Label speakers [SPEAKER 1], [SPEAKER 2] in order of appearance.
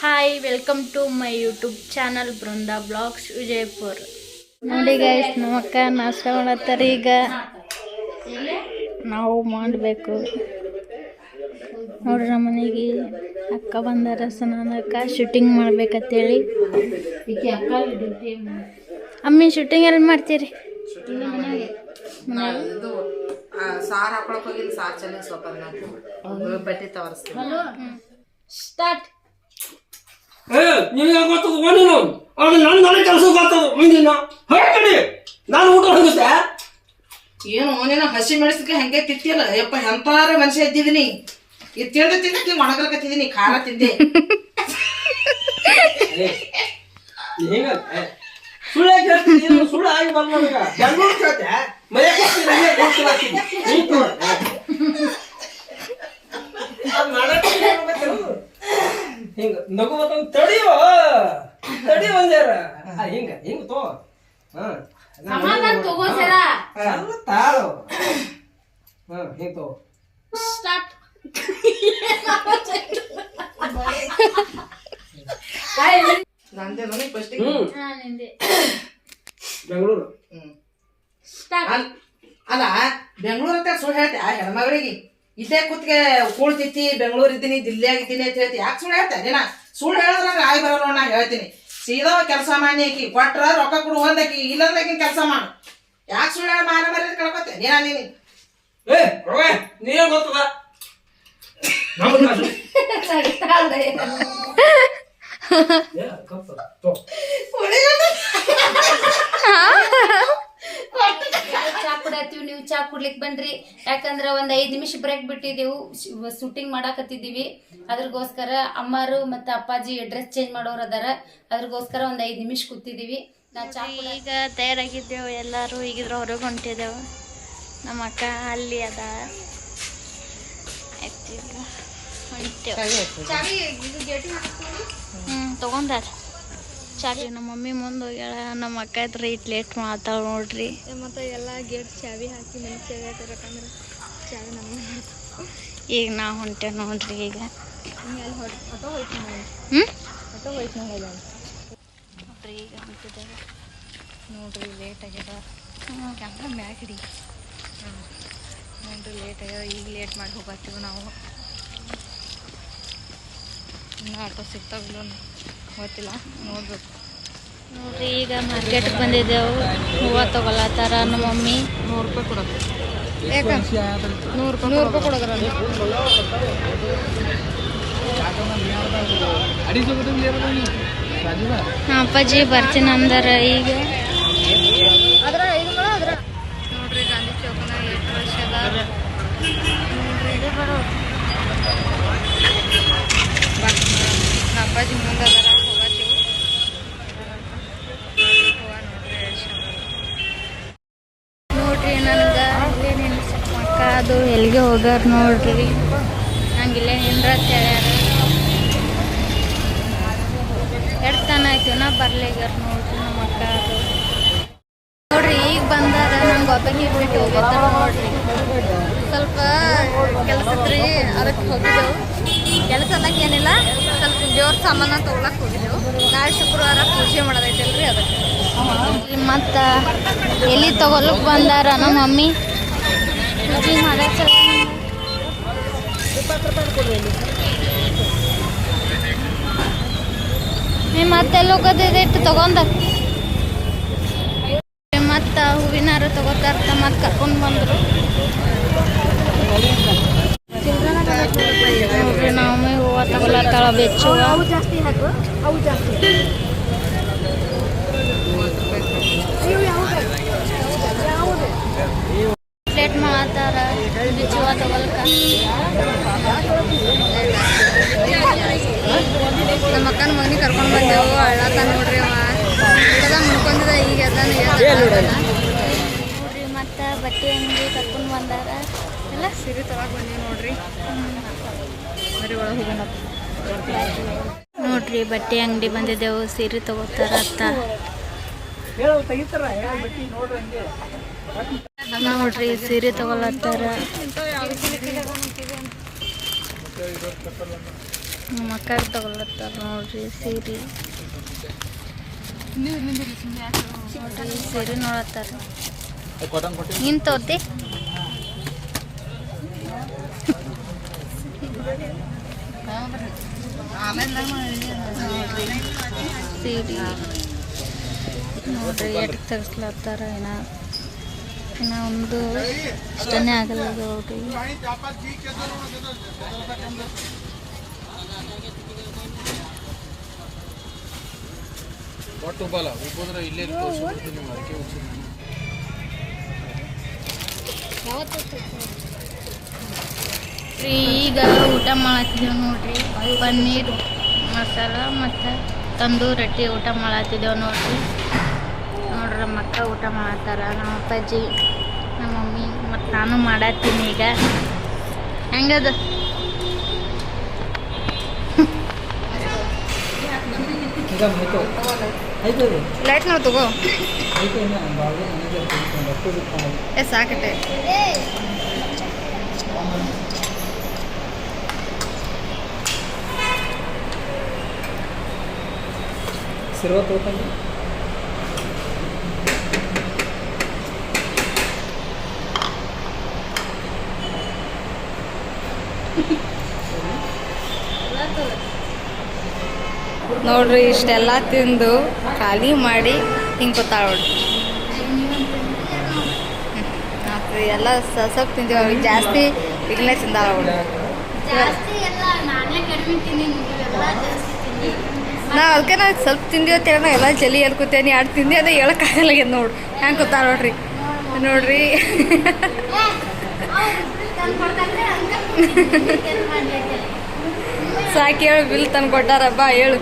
[SPEAKER 1] Hi welcome to my YouTube channel Brinda blogs Vijayapur ನೋಡಿ guys ನಮ್ಮ ಅಕ್ಕ ನಾಷ್ಟ ಮಾಡತ್ತಾರ ಈಗ. ನಾವು ಮಾಡಬೇಕು. ನೋಡ್ರಿ ನಮ್ಮ ಮನೆಗೆ ಅಕ್ಕ ಬಂದಾರ ಸ್ನಾನಕ್ಕ ಶೂಟಿಂಗ್ ಮಾಡ್ಬೇಕಂತೇಳಿ. ಅಮ್ಮಿ ಶೂಟಿಂಗ್ ಎಲ್ಲಿ ಮಾಡ್ತೀರಿ?
[SPEAKER 2] ಸಾರ್ ಹಾಕೊಳಕ್ ಸಾರ್ ಸ್ವಲ್ಪ ಬಟ್ಟೆ
[SPEAKER 1] ಸ್ಟಾರ್ಟ್
[SPEAKER 3] ಏ ನಿನಗೆ ಗೊತ್ತದ ನೀನು ಅದು ನನ್ನ ನನಗೆ ಕೆಲಸ ಗೊತ್ತದ ಮುಂದಿನ ಹೇಳಿ ನಾನು ಊಟ ಹೋಗುತ್ತೆ.
[SPEAKER 2] ಏನು ನೀನು ಹಸಿ ಮೆಣಸಿನ್ಕಾಯಿ ಹಂಗೆ ತಿಂತಿಯಲ್ಲ? ಯಪ್ಪ ಎಂತಾರ ಮನುಷ್ಯ ಇದ್ದಿದ್ದೀನಿ ಇದು ತಿಂದ ನೀವು ಒಣಗಲ್ಕತ್ತಿದ್ದೀನಿ ಖಾರ ತಿಂದೆ
[SPEAKER 3] ಹಿಂಗ? ಸುಳ್ಳು ಸುಳ್ಳು ಆಗಿ ಬಂದ ಮನೆ ಬೆಂಗಳೂರು ಕೇಳ್ತೆ ಮನೆ ಕೊಡ್ತೀನಿ ಹಂಗೆ ಕೊಡ್ತೀನಿ ನೀನ್ ನೋಡು. ಅದ್ ಮಾಡಕ್ಕೆ ಏನ್ ಗೊತ್ತಿಲ್ಲ. ಹಿಂಗ ನಗು ಬರ್ತಂಗ್ ತಡಿಯೋ ತಡಿ ಒಂದ್ಯಾರ ಆ, ಹಿಂಗ ಹಿಂಗ ತೋ ಹಾ ಸ್ವಲ್ಪ ತಾಳು. ಹಾ ಹಿಂಗ? ತೋ
[SPEAKER 1] ಸ್ಟಾರ್ಟ್
[SPEAKER 2] ನಂದೆ. ನನಗೆ ಫಸ್ಟ್
[SPEAKER 3] ಹ್ಮ್.
[SPEAKER 1] ನಿಂದೆ.
[SPEAKER 3] ಬೆಂಗಳೂರು.
[SPEAKER 2] ಹ್ಮ್
[SPEAKER 1] ಸ್ಟಾರ್ಟ್
[SPEAKER 2] ಅಲ್ಲ ಬೆಂಗಳೂರು ಅಂತ ಸುಳ್ಳು ಹೇಳ್ತೆ ಆ ಹೆಣ್ಮಗಳಿಗೆ. ಇಲ್ಲೇ ಕೂತ್ಗೆ ಕೂಳ್ತಿತ್ತಿ ಬೆಂಗಳೂರು ಇದ್ದೀನಿ ದಿಲ್ಲಿಯಾಗ ಇದ್ದೀನಿ ಅಂತ ಹೇಳ್ತಿ. ಯಾಕೆ ಸುಳ್ಳು ಹೇಳ್ತೆ? ನೀನ ಸುಳ್ಳು ಹೇಳಿದ್ರೆ ಆಗಿ ಬರೋಣ ನಾ ಹೇಳ್ತೀನಿ. ಸೀದಾ ಕೆಲಸ ಮಾಡಿ ಆಕಿ. ಕೊಟ್ರ ರೊಕ್ಕ ಕೊಡು ಒಂದಾಕಿ ಇಲ್ಲಂದಾಕಿ ಕೆಲಸ ಮಾಡು. ಯಾಕೆ ಸುಳ್ಳ ಹೇಳಿ ಮಾನ ಮರ್ಯಾದೆ ಕಳ್ಕೊತೆ ನೀನ ನೀನು.
[SPEAKER 3] ಏ ರವೆ ನೀನೇ ಗೊತ್ತದ? ನಮ್ಗೆ
[SPEAKER 4] ಬನ್ರಿ ಯಾಕಂದ್ರ ಒಂದ್ ಐದ್ ನಿಮಿಷ ಬ್ರೇಕ್ ಬಿಟ್ಟಿದೆವು. ಶೂಟಿಂಗ್ ಮಾಡಾಕತ್ತಿದೀವಿ ಅದ್ರಗೋಸ್ಕರ ಅಮ್ಮಾರು ಮತ್ತೆ ಅಪ್ಪಾಜಿ ಡ್ರೆಸ್ ಚೇಂಜ್ ಮಾಡೋರ್ ಅದಾರ. ಅದ್ರಗೋಸ್ಕರ ಒಂದ್ ಐದ್ ನಿಮಿಷ ಕೂತಿದೀವಿ. ನಾ ಚಾ ಕುಡ-
[SPEAKER 1] ಈಗ ತಯಾರಾಗಿದ್ದೆವು ಎಲ್ಲರೂ. ಈಗಿದ್ರ ಹೊರಗೆ ಹೊಂಟಿದ್ದೆವು ನಮ್ಮ ಅಕ್ಕ ಅಲ್ಲಿ ಅದ. ಹ್ಮ್ ಈಗ ಹೊಂಟೇವು. ಹ್ಞೂ ತೊಗೊಂಡಾರ. ಚಾವಿ ನಮ್ಮ ಮಮ್ಮಿ ಮುಂದೆ ಹೋಗ್ಯಾಳ ನಮ್ಮ ಅಕ್ಕ ಇದ್ರೆ ಇಟ್ ಲೇಟ್ ಮಾಡ್ತಾಳ ನೋಡ್ರಿ. ಮತ್ತು ಎಲ್ಲ ಗೇಟ್ ಚಾವಿ ಹಾಕಿ ಮನೆ ಚಾವಿ ನಮ್ಮ ಈಗ ನಾ ಹೊಂಟೆ ನೋಡ್ರಿ ಈಗ. ಹ್ಞೂ ನೋಡ್ರಿ ಈಗ ಹೊಂಟಿದ್ದೇವೆ.
[SPEAKER 5] ನೋಡ್ರಿ ಲೇಟ್ ಆಗ್ಯದ. ಕ್ಯಾಮ್ರಾ ಮ್ಯಾಗ ಹಿಡಿ. ನೋಡ್ರಿ ಲೇಟ್ ಆಗ್ಯದ. ಈಗ ಲೇಟ್ ಮಾಡಿ ಹೋಗತ್ತೀವಿ ನಾವು. ಇನ್ನೂ ಆಟೋ ಸಿಗ್ತಾವಿಲ್ಲ. ಗೊತ್ತಿಲ್ಲ ನೋಡ್ಬೇಕು.
[SPEAKER 1] ನೋಡ್ರಿ ಈಗ ಮಾರ್ಕೆಟ್ಗೆ ಬಂದಿದ್ದೆವು. ಹೂವು ತಗೊಳತ್ತಾರ ನಮ್ಮ ಮಮ್ಮಿ
[SPEAKER 5] ನೂರು ರೂಪಾಯಿ ಕೊಡೋದು. ಯಾಕ? ನೂರು ರೂಪಾಯಿ ನೂರು ರೂಪಾಯಿ ಕೊಡೋದ್ರ
[SPEAKER 1] ಹಾಂ ಅಪ್ಪಾಜಿ ಬರ್ತೀನಿ ಅಂದರ ಈಗ.
[SPEAKER 5] ನೋಡ್ರಿ ಗಾಂಧಿ ಚೌಕನ ಎಷ್ಟು ವರ್ಷ ಅದ? ಅಪ್ಪಾಜಿ ಮುಂದೆ ಅದಾರ ಹೋಗತ್ತೀವಿ ಹೂವ ನೋಡ್ರಿ ಎಷ್ಟ್ ಚಂದ ಅದ.
[SPEAKER 1] ನೋಡ್ರಿ ನನ್ಗೆ ಇಲ್ಲೇ ನಿಲ್ಸಕ್ ಎಲ್ಲಿಗೆ ಹೋಗ್ಯಾರ ನೋಡ್ರಿ. ನಂಗೆ ಇಲ್ಲೇ ನಿಂದ್ರ ಎರಡು ತನ ಆಯ್ತು ನಾ ಬರ್ಲಿಗ್ಯಾರ ನೋಡ್ರಿ ನಮ್ಮ ಅಕ್ಕ ನೋಡ್ರಿ, ಈಗ ಬಂದಾರ, ನಂಗೆ ಒಬ್ಬಕ್ಕೆ ಬಿಟ್ಟು ಹೋಗಿರ್ತಾರ ನೋಡ್ರಿ.
[SPEAKER 5] ಸ್ವಲ್ಪ ಕೆಲಸದ್ರಿ ಅದಕ್ಕೆ ಹೋಗಿದ್ದೆವು. ಕೆಲಸ ಅನ್ನಕ್ಕೆ ಏನಿಲ್ಲ, ಸ್ವಲ್ಪ ದೇವ್ರ ಸಾಮಾನ ತೊಗೊಳಕ್ ಹೋಗಿದ್ದೆವು. ನಾಳೆ ಶುಕ್ರವಾರ ಪೂಜೆ ಮಾಡೋದೈತಲ್ರಿ ಅದಕ್ಕೆ.
[SPEAKER 1] ಮತ್ತೆ ಎಲ್ಲಿ ತಗೊಳಕ್ ಬಂದಾರ ನಮ್ಮ ಮಮ್ಮಿ? ಪೂಜೆ ಮಾಡಕ್ಕೆ ನೀ ಮತ್ತೆಲ್ಲ ಹೋಗೋದಿದೆ ಇಟ್ಟು ತಗೊಂಡ ಮತ್ತ ಹೂವಿನಾರ ತಗೋತಾರ ಮತ್ತೆ ಕರ್ಕೊಂಡು ಬಂದ್ರು ನೋಡ್ರಿ ನಾವು ಹೂವು ತಗೊಳತ್ತಾಳ ಬೆಚ್ಚುವ ಪ್ಲೇಟ್ ಮಾಡತ್ತಾರ ಬಿಚ್ಚುವ ತಗೊಳ್ಕ
[SPEAKER 5] ನಮ್ಮ ಅಕ್ಕನ ಮಗನಿ ಕರ್ಕೊಂಡು ಬಂದೆವು ಅಳತ ನೋಡ್ರಿ ಅವ. ಮುನ್ಕೊಂಡಿದ ಈಗ ಅದನ್ನ
[SPEAKER 1] ನೋಡ್ರಿ ಮತ್ತೆ ಬಟ್ಟೆ ಅಂಗಡಿ ಕರ್ಕೊಂಡು ಬಂದಾರ.
[SPEAKER 5] ಎಲ್ಲ? ಸೀರೆ ತಗೊಳಕ್ ಬಂದೀವಿ ನೋಡ್ರಿ. ಬರೀ ಒಳಗೆ ಹೋಗೋಣ.
[SPEAKER 1] ನೋಡ್ರಿ ಬಟ್ಟೆ ಅಂಗಡಿ ಬಂದಿದ್ದೆವು ಸೀರೆ ತಗೋತಾರ ಅತ್ತ. ನೋಡ್ರಿ ಸೀರೆ ತಗೊಳತ್ತಾರ ನಮ್ಮ ಅಕ್ಕ ತಗೊಳತ್ತಾರ ನೋಡ್ರಿ ಸೀರೆ. ನೋಡ್ರಿ ಸೀರೆ ನೋಡತ್ತಾರ ನೀನ್ ತೋತಿ ಸೀರೆ ನೋಡ್ರಿ ಎಟ್ ತರಿಸ್ಲತ್ತಾರ ಏನ? ಒಂದು ಇಷ್ಟನೇ ಆಗಲ್ಲ ನೋಡ್ರಿ
[SPEAKER 6] ಒಟ್ಟು ಬಲ ಉಬ್ಬದ್ರ ಇಲ್ಲೇ ತೋರಿಸ್ಬಿಡ್ತೀನಿ
[SPEAKER 1] ಈಗ ಊಟ ಮಾಡತ್ತಿದ್ದೇವೆ ನೋಡ್ರಿ. ಪನ್ನೀರ್ ಮಸಾಲ ಮತ್ತು ತಂದೂರ್ ರೊಟ್ಟಿ ಊಟ ಮಾಡತ್ತಿದ್ದೇವೆ ನೋಡ್ರಿ. ನಮ್ಮ ಅಕ್ಕ ಊಟ ಮಾಡ್ತಾರ, ನಮ್ಮ ಅಪ್ಪಾಜಿ, ನಮ್ಮ ಮಮ್ಮಿ ಮತ್ತು ನಾನು ಮಾಡತ್ತೀನಿ ಈಗ. ಹೆಂಗದ?
[SPEAKER 5] ಲೈಟ್ ನಾವು ತಗೋ. ಏ ಸಾಕಟ್ಟೆ
[SPEAKER 3] ಸಿರುವ ತೋಟಂಗೆ
[SPEAKER 5] ನೋಡ್ರಿ ಇಷ್ಟೆಲ್ಲ ತಿಂದು ಖಾಲಿ ಮಾಡಿ ಹಿಂಗೆ ಕೂತಾಳ ನೋಡ್ರಿ. ಹ್ಮ್. ಎಲ್ಲ ಸಸಕ್ ಸ್ವಲ್ಪ ಅವ್ರಿಗೆ ಜಾಸ್ತಿ ಈಗಲೇ ತಿಂದಾಳ ಅವಳು ನಾ ಅದಕ್ಕೆ ನಾ ಸ್ವಲ್ಪ ತಿಂದಿ ಅಂತ ಹೇಳಿ ನಾ ಎಲ್ಲ ಜಲಿ ಹೇಳ್ಕೊತೇನೆ ಎರಡು ತಿಂದಿ ಅದೇ ಹೇಳಕ್ಕಾಗಲ್ಲ ಏನು ನೋಡ್ರಿ ಹೆಂಗೆ ಕೂತಾಳ ನೋಡ್ರಿ. ನೋಡ್ರಿ. ಸಾಕು ಹೇಳು ಬಿಲ್ ತಂದು ಕೊಟ್ಟಾರ ಹೇಳು.